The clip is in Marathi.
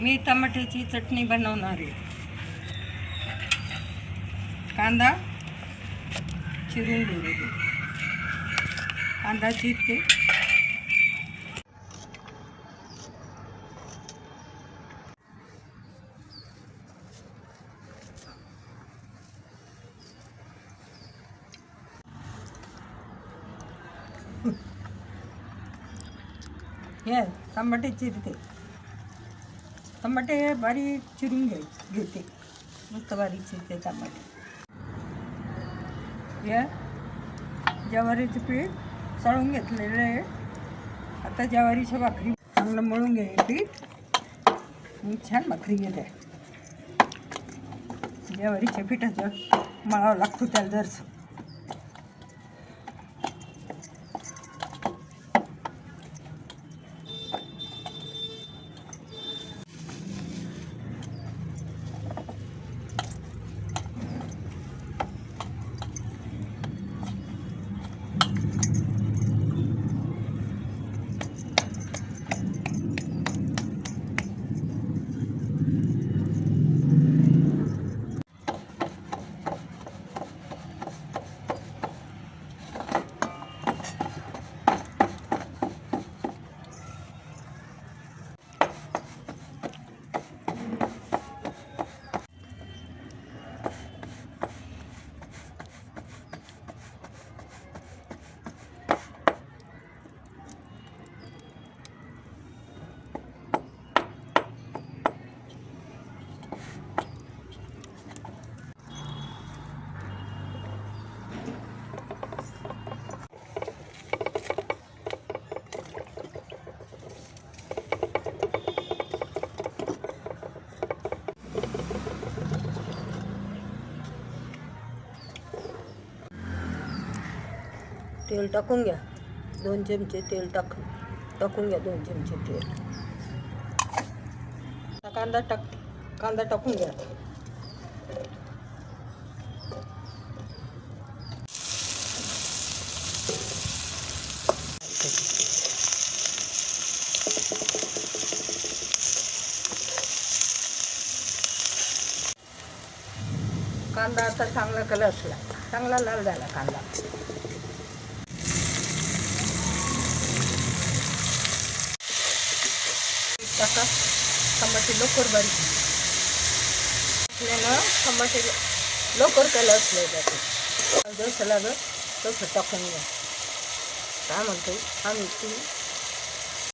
मी टमाट्याची चटणी बनवणार आहे. कांदा चिरून घेऊ कांदा चिरते. हे टमाटे चिरते. टमाटे बारीक चिरून घे घेते. मस्त बारीक चिरते टमाटे. या ज्वारीचं पीठ चाळून घेतलेलं आहे. आता ज्वारीच्या भाकरी चांगलं मळून घे पीठ. छान भाकरी घेते. ज्वारीच्या पिठाचं मळावं लागतो त्याला जरसं. तेल टाकून घ्या दोन चमचे तेल टाक टाकून घ्या दोन चमचे तेल आता कांदा टाक कांदा टाकून घ्या कांदा आता चांगला कलर असला चांगला लाल झाला कांदा टाका. टमाटे लवकर बारीक आपल्याला टमाटे लवकर त्याला असले जाते. जसं लागत तसं टाकून घ्या. काय म्हणतो आम्ही ती